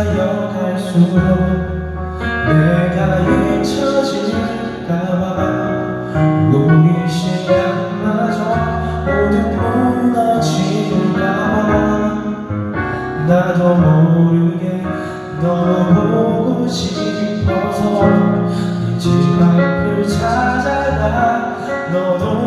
쌓여갈수록 내가 잊혀질까봐. 우리 시간마저 모두 무너질까봐. 나도 모르게 너무 보고 싶어서 이집 앞을 찾아가. 너도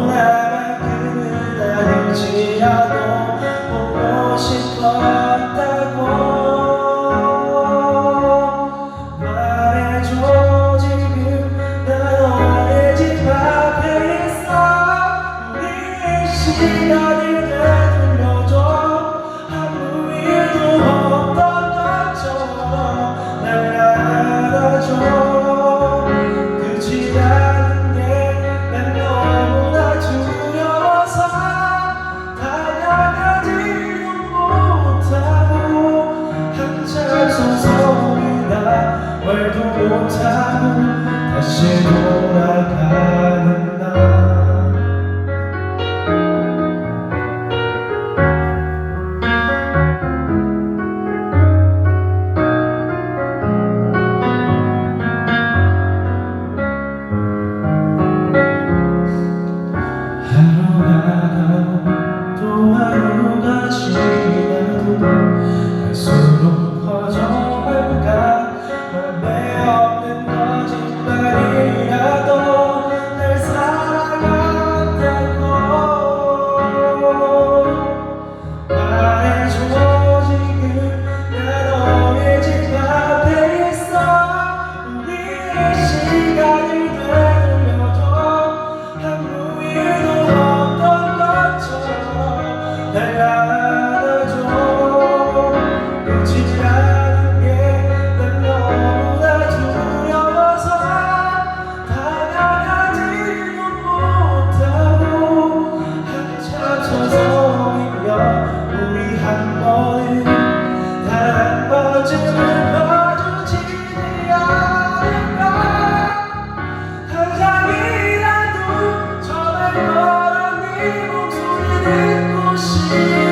될 것이